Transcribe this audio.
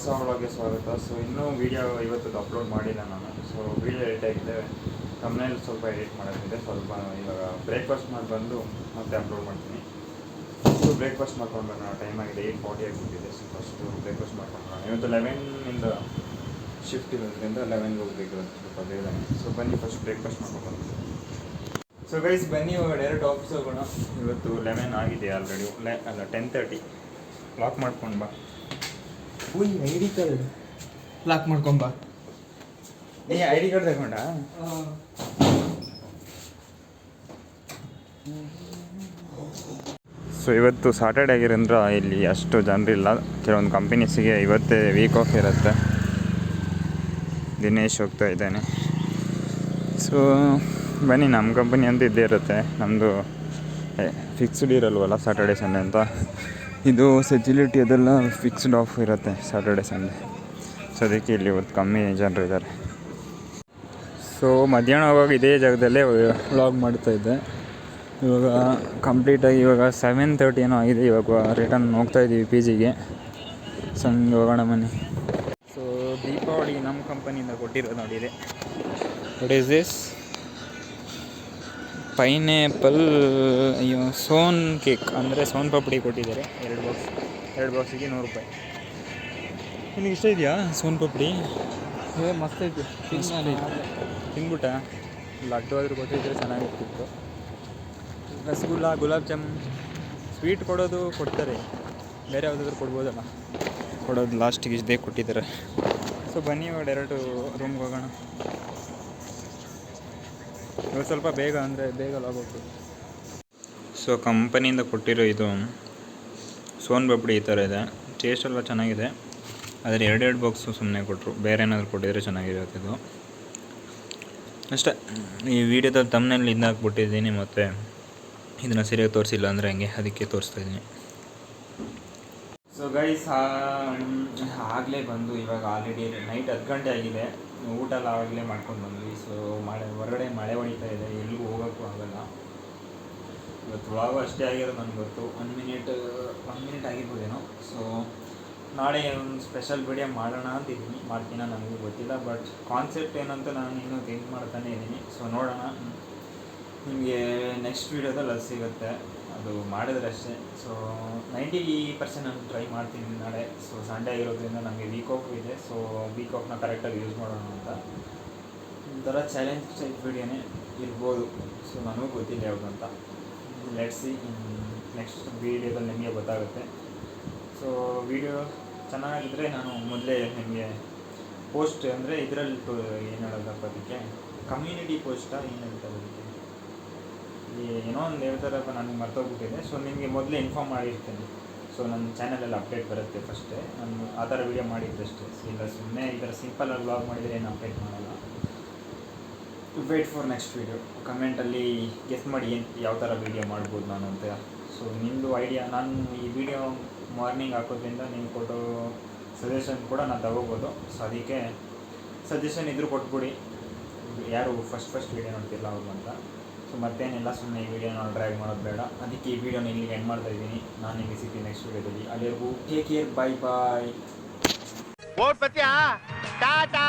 ಹೊಸ ಒಳಗೆ ಸ್ವಾಗತ. ಸೊ ಇನ್ನೂ ವೀಡಿಯೋ ಇವತ್ತು ಅಪ್ಲೋಡ್ ಮಾಡಿಲ್ಲ ನಾನು. ಸೊ ವೀಡಿಯೋ ಎಡಿಟ್ ಆಗಿದೆ ತಮ್ಮನೇಲಿ ಸ್ವಲ್ಪ ಎಡಿಟ್ ಮಾಡೋದಿದೆ ಸ್ವಲ್ಪ ಇವಾಗ ಬ್ರೇಕ್ಫಾಸ್ಟ್ ಮಾಡಿ ಬಂದು ಮತ್ತೆ ಅಪ್ಲೋಡ್ ಮಾಡ್ತೀನಿ. ಸೊ ಬ್ರೇಕ್ಫಾಸ್ಟ್ ಮಾಡ್ಕೊಂಡು ಬರೋಣ ಟೈಮ್ ಆಗಿದೆ ಏಯ್ಟ್ ಫಾರ್ಟಿ ಆಗಿಬಿಟ್ಟಿದೆ. ಸೊ ಫಸ್ಟು ಬ್ರೇಕ್ಫಾಸ್ಟ್ ಮಾಡ್ಕೊಂಡು ಬರೋಣ ಇವತ್ತು ಲೆವೆನ್ನಿಂದ ಶಿಫ್ಟ್ ಇರೋದ್ರಿಂದ ಲೆವೆನ್ಗೆ ಹೋಗ್ಬೇಕು ಸ್ವಲ್ಪ ಬೇಗ. ಸೊ ಬನ್ನಿ ಫಸ್ಟ್ ಬ್ರೇಕ್ಫಾಸ್ಟ್ ಮಾಡ್ಕೊಂಡು ಸೊ ಗೈಸ್ ಬನ್ನಿ ಇವಾಗ ಡೈರೆಕ್ಟ್ ಆಫೀಸ್ ಹೋಗೋಣ ಇವತ್ತು ಲೆವೆನ್ ಆಗಿದೆ ಆಲ್ರೆಡಿ ಲೆ ಅಲ್ಲ ಟೆನ್ ತರ್ಟಿ ಲಾಕ್ ಮಾಡ್ಕೊಂಡು ಬಾ. ಉಯ್ ಐ ಡಿ ಕಾರ್ಡ್ ಲಾಕ್ ಮಾಡ್ಕೊಂಬ ನೀ ಐ ಡಿ ಕಾರ್ಡ್ ತಗೊಂಡ? ಸೊ ಇವತ್ತು ಸಾಟರ್ಡೆ ಆಗಿರೋದ್ರ ಇಲ್ಲಿ ಅಷ್ಟು ಜನರಿಲ್ಲ. ಕೆಲವೊಂದು ಕಂಪನೀಸಿಗೆ ಇವತ್ತೇ ವೀಕ್ ಆಫ್ ಇರುತ್ತೆ. ದಿನೇಶ್ ಹೋಗ್ತಾ ಇದ್ದಾನೆ. ಸೊ ಬನ್ನಿ ನಮ್ಮ ಕಂಪನಿ ಅಂತ ಇದ್ದೇ ಇರುತ್ತೆ. ನಮ್ಮದು ಫಿಕ್ಸ್ಡ್ ಇರಲ್ವಲ್ಲ ಸಾಟರ್ಡೆ ಸಂಡೇ ಅಂತ. ಇದು ಫೆಸಿಲಿಟಿ ಅದೆಲ್ಲ ಫಿಕ್ಸ್ಡ್ ಆಫ್ ಇರುತ್ತೆ ಸ್ಯಾಟರ್ಡೆ ಸಂಡೇ ಸೊ ಅದಕ್ಕೆ ಇಲ್ಲಿ ಇವತ್ತು ಕಮ್ಮಿ ಜನರು ಇದ್ದಾರೆ. ಸೊ ಮಧ್ಯಾಹ್ನ ಆವಾಗ ಇದೇ ಜಾಗದಲ್ಲೇ ವ್ಲಾಗ್ ಮಾಡ್ತಾ ಇದ್ದೆ. ಇವಾಗ ಕಂಪ್ಲೀಟಾಗಿ ಇವಾಗ ಸೆವೆನ್ ತರ್ಟಿ ಏನೋ ಆಗಿದೆ. ಇವಾಗ ರಿಟರ್ನ್ ಹೋಗ್ತಾ ಇದ್ದೀವಿ ಪಿ ಜಿಗೆ ಸೊ ಹಂಗೆ ಹೋಗೋಣ ಮನೆ ಸೊ ದೀಪಾವಳಿ ನಮ್ಮ ಕಂಪನಿಯಿಂದ ಕೊಟ್ಟಿರೋದು ನೋಡಿದೆ ವಾಟ್ ಈಸ್ ದಿಸ್ ಪೈನಾಪಲ್ ಅಯ್ಯೋ ಸೋನ್ ಕೇಕ್ ಅಂದರೆ ಸೋನ್ ಪಾಪಡಿ ಕೊಟ್ಟಿದ್ದಾರೆ. ಎರಡು ಬಾಕ್ಸ್ ಎರಡು ಬಾಕ್ಸಿಗೆ ನೂರು ರೂಪಾಯಿ. ನಿನಗೆ ಇಷ್ಟ ಇದೆಯಾ ಸೋನ್ ಪಾಪಡಿ? ಏ ಮಸ್ತ್ ಐತಿ. ತಿಂದ್ಬಿಟ್ಟ ಲಡ್ಡು ಆದರೂ ಕೊಟ್ಟಿದ್ರೆ ಚೆನ್ನಾಗಿರ್ತಿತ್ತು. ರಸಗುಲ್ಲ ಗುಲಾಬ್ ಜಾಮೂನ್ ಸ್ವೀಟ್ ಕೊಡೋದು ಕೊಡ್ತಾರೆ. ಬೇರೆ ಯಾವುದಾದ್ರೂ ಕೊಡ್ಬೋದಲ್ಲ? ಕೊಡೋದು ಲಾಸ್ಟಿಗೆ ಇಷ್ಟೇ ಕೊಟ್ಟಿದ್ದಾರೆ. ಸೊ ಬನ್ನಿ ಇವಾಗ ಡೈರೆಕ್ಟು ರೂಮ್ಗೆ ಹೋಗೋಣ. ಇವಾಗ ಸ್ವಲ್ಪ ಬೇಗ ಅಂದರೆ ಬೇಗ ಲಾಗ್ ಹೋಗ್ಬೋದು ಸೊ ಕಂಪನಿಯಿಂದ ಕೊಟ್ಟಿರೋ ಇದು ಸೋನ್ ಬಬ್ಡಿ ಈ ಥರ ಇದೆ. ಟೇಸ್ಟ್ ಎಲ್ಲ ಚೆನ್ನಾಗಿದೆ. ಆದರೆ ಎರಡೆರಡು ಬಾಕ್ಸು ಸುಮ್ಮನೆ ಕೊಟ್ಟರು ಬೇರೆ ಏನಾದರೂ ಕೊಟ್ಟಿದ್ರೆ ಚೆನ್ನಾಗಿರುತ್ತಿದ್ದು ಅಷ್ಟೇ. ಈ ವಿಡಿಯೋದಲ್ಲಿ ತಮ್ಮನಲ್ಲಿ ಇದು ಹಾಕ್ಬಿಟ್ಟಿದ್ದೀನಿ ಮತ್ತು ಇದನ್ನು ಸರಿಯಾಗಿ ತೋರಿಸಿಲ್ಲ ಅಂದರೆ ಹಂಗೆ ಅದಕ್ಕೆ ತೋರಿಸ್ತಾ ಇದ್ದೀನಿ. ಸೊ ಗೈಸ್ ಆಗಲೇ ಬಂದು ಇವಾಗ ಆಲ್ರೆಡಿ ನೈಟ್ ಹತ್ತು ಗಂಟೆ ಆಗಿದೆ. ಊಟ ಎಲ್ಲ ಆವಾಗಲೇ ಮಾಡ್ಕೊಂಡು ಬಂದ್ವಿ. ಸೊ ಮಳೆ, ಹೊರಗಡೆ ಮಳೆ ಹೊಡಿತಾ ಇದೆ. ಎಲ್ಲಿಗೂ ಹೋಗೋಕ್ಕೂ ಆಗಲ್ಲ. ಇವತ್ತು ಒಳಗೂ ಅಷ್ಟೇ ಆಗಿರೋದು ನನಗೆ ಗೊತ್ತು. ಒನ್ ಮಿನಿಟ್ ಒನ್ ಮಿನಿಟ್ ಆಗಿರ್ಬೋದೇನೋ? ಸೊ ನಾಳೆ ಒಂದು ಸ್ಪೆಷಲ್ ವಿಡಿಯೋ ಮಾಡೋಣ ಅಂತ ಇದ್ದೀನಿ ಮಾಡ್ತೀನ ನನಗೂ ಗೊತ್ತಿಲ್ಲ. ಬಟ್ ಕಾನ್ಸೆಪ್ಟ್ ಏನಂತ ನಾನು ಇನ್ನೂ ಥಿಂಕ್ ಮಾಡ್ತಾನೆ ಇದ್ದೀನಿ. ಸೊ ನೋಡೋಣ. ನಿಮಗೆ ನೆಕ್ಸ್ಟ್ ವೀಡಿಯೋದಲ್ಲಿ ಅದು ಸಿಗುತ್ತೆ. ಅದು ಮಾಡಿದ್ರೆ ಅಷ್ಟೇ. ಸೊ ನೈಂಟಿ ಪರ್ಸೆಂಟ್ ನಾನು ಟ್ರೈ ಮಾಡ್ತೀನಿ ನಾಳೆ. ಸೊ ಸಂಡೇ ಆಗಿರೋದ್ರಿಂದ ನನಗೆ ವೀಕ್ ಆಫ್ ಇದೆ. ಸೊ ವೀಕ್ ಆಫ್ನ ಕರೆಕ್ಟಾಗಿ ಯೂಸ್ ಮಾಡೋಣ ಅಂತ. ಒಂಥರ ಚಾಲೆಂಜ್ ಟೈಪ್ ವೀಡಿಯೋನೇ ಇರ್ಬೋದು. ಸೊ ನನಗೂ ಗೊತ್ತಿಲ್ಲ ಯಾವುದು ಅಂತ. ಲೆಟ್ಸಿ ನೆಕ್ಸ್ಟ್ ವೀಡಿಯೋದಲ್ಲಿ ನಿಮಗೆ ಗೊತ್ತಾಗುತ್ತೆ. ಸೊ ವಿಡಿಯೋ ಚೆನ್ನಾಗಿದ್ದರೆ ನಾನು ಮೊದಲೇ ನಿಮಗೆ ಪೋಸ್ಟ್ ಅಂದರೆ ಇದರಲ್ಲಿ ಏನು ಹೇಳೋದಪ್ಪ ಅದಕ್ಕೆ? ಕಮ್ಯುನಿಟಿ ಪೋಸ್ಟಾ ಏನು ಹೇಳ್ತಾರೆ ಅದಕ್ಕೆ? ಏನೋ ಒಂದು ಹೇಳ್ತಾರಪ್ಪ ನನಗೆ ಮರ್ತೋಗ್ಬಿಟ್ಟಿದೆ. ಸೊ ನಿಮಗೆ ಮೊದಲೇ ಇನ್ಫಾರ್ಮ್ ಮಾಡಿರ್ತೀನಿ. ಸೊ ನನ್ನ ಚಾನಲಲ್ಲಿ ಅಪ್ಡೇಟ್ ಬರುತ್ತೆ ಫಸ್ಟೇ ನಾನು ಆ ಥರ ವೀಡಿಯೋ ಮಾಡಿದ್ದಷ್ಟೇ ಇಲ್ಲ ಸುಮ್ಮನೆ ಈ ಥರ ಸಿಂಪಲಾಗಿ ವ್ಲಾಗ್ ಮಾಡಿದರೆ ಏನು ಅಪ್ಡೇಟ್ ಮಾಡಲ್ಲ. ವೇಟ್ ಫಾರ್ ನೆಕ್ಸ್ಟ್ ವೀಡಿಯೋ ಕಮೆಂಟಲ್ಲಿ ಗೆಸ್ ಮಾಡಿ ಏನು ಯಾವ ಥರ ವೀಡಿಯೋ ಮಾಡ್ಬೋದು ನಾನು ಅಂತ. ಸೊ ನಿಮ್ಮದು ಐಡಿಯಾ ನಾನು ಈ ವಿಡಿಯೋ ಮಾರ್ನಿಂಗ್ ಹಾಕೋದ್ರಿಂದ ನೀವು ಕೊಡೋ ಸಜೆಷನ್ ಕೂಡ ನಾನು ತಗೋಬೋದು. ಸೊ ಅದಕ್ಕೆ ಸಜೆಷನ್ ಇದ್ರೂ ಕೊಟ್ಬಿಡಿ. ಯಾರು ಫಸ್ಟ್ ಫಸ್ಟ್ ವೀಡಿಯೋ ನೋಡ್ತಿಲ್ಲ ಅವ್ರು ಅಂತ. ಸೊ ಮತ್ತೇನಿಲ್ಲ ಸುಮ್ಮನೆ ಈ ವಿಡಿಯೋನ ಡ್ರ್ಯಾಗ್ ಮಾಡೋದು ಬೇಡ. ಅದಕ್ಕೆ ಈ ವಿಡಿಯೋನ ಇಲ್ಲಿಗೆ ಎಂಡ್ ಮಾಡ್ತಾ ಇದ್ದೀನಿ. ನಾನು ನಿಮಗೆ ಸಿಗ್ತೀನಿ ನೆಕ್ಸ್ಟ್ ವೀಡಿಯೋದಲ್ಲಿ ಅಲ್ಲಿವರೆಗೂ take care bye bye Tata.